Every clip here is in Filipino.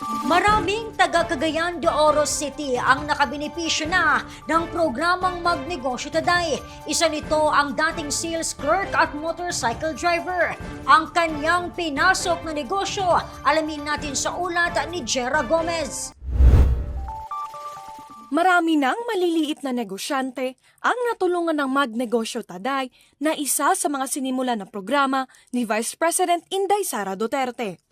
Maraming taga Cagayan de Oro City ang nakabenepisyo na ng programang Magnegosyo Taday. Isa nito ang dating sales clerk at motorcycle driver. Ang kanyang pinasok na negosyo, alamin natin sa ulat ni Jera Gomez. Marami ng maliliit na negosyante ang natulungan ng Magnegosyo Taday na isa sa mga sinimula na programa ni Vice President Inday Sara Duterte.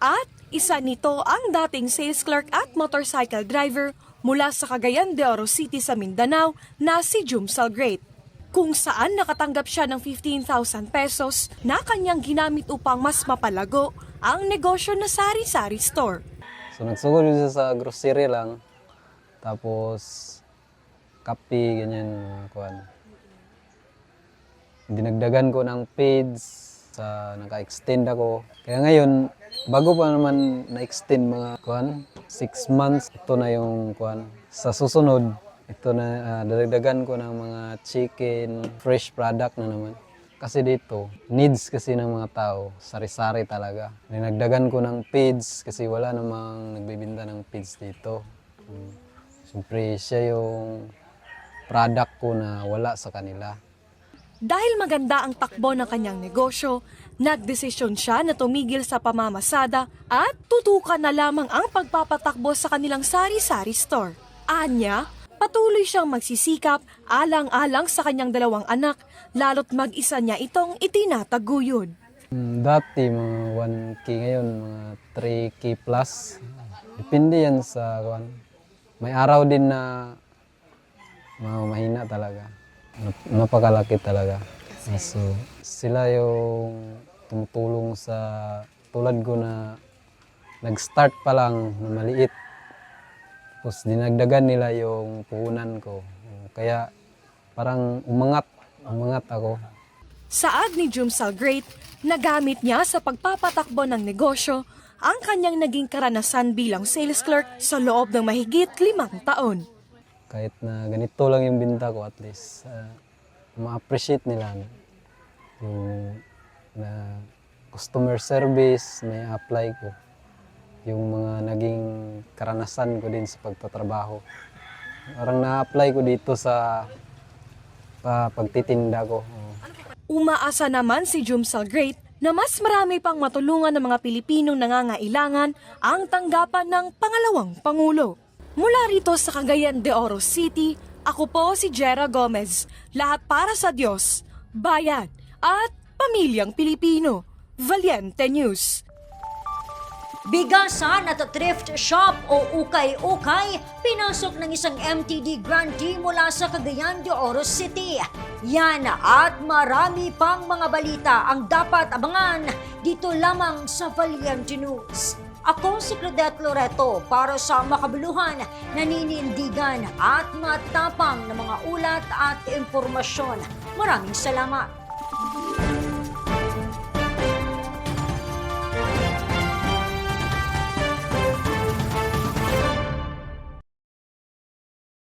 At isa nito ang dating sales clerk at motorcycle driver mula sa Cagayan de Oro City sa Mindanao na si Jum Salgate kung saan nakatanggap siya ng 15,000 pesos na kanyang ginamit upang mas mapalago ang negosyo na sari-sari store. So nagsugod siya sa grocery lang. Tapos kape, ganyan, kuan. Dinagdagan ko ng page sa naka-extend ako. Kaya ngayon, bago pa naman na-extend mga kuan, six months, ito na yung kuan. Sa susunod, ito na ah, dadagdagan ko ng mga chicken, fresh product na naman. Kasi dito, needs kasi ng mga tao, sari-sari talaga. Dinagdagan ko ng page kasi wala namang nagbibinta ng page dito. Mm. Siyempre, siya yung product ko na wala sa kanila. Dahil maganda ang takbo ng kanyang negosyo, nagdesisyon siya na tumigil sa pamamasada at tutukan na lamang ang pagpapatakbo sa kanilang sari-sari store. Anya, patuloy siyang magsisikap alang-alang sa kanyang dalawang anak, lalo't mag-isa niya itong itinataguyod. Mm, Dati, mga 1K ngayon, mga 3K plus. Depende yan sa kuan. May araw din na mahina talaga. Nap- Napakalaki talaga. So, sila yung tumutulong sa tulad ko na nag-start pa lang na maliit. Tapos dinagdagan nila yung puhunan ko. Kaya parang umangat, umangat ako. Saad ni Jum Salgate, nagamit niya sa pagpapatakbo ng negosyo ang kanyang naging karanasan bilang sales clerk sa loob ng mahigit limang taon. Kahit na ganito lang yung binta ko at least uh, ma-appreciate nila yung na customer service na apply ko yung mga naging karanasan ko din sa pagtatrabaho parang na-apply ko dito sa pa pagtitinda ko. Umaasa naman si Jum Salgate na mas marami pang matulungan ng mga Pilipinong nangangailangan ang tanggapan ng pangalawang Pangulo. Mula rito sa Cagayan de Oro City, ako po si Jera Gomez. Lahat para sa Diyos, bayan at pamilyang Pilipino. Valiente News. Bigasan at thrift shop o ukay-ukay, pinasok ng isang MTD grantee mula sa Cagayan de Oro City. Yan at marami pang mga balita ang dapat abangan dito lamang sa Valiente News. Ako si Claudette Loreto para sa makabuluhan, naninindigan at matapang na mga ulat at impormasyon. Maraming salamat.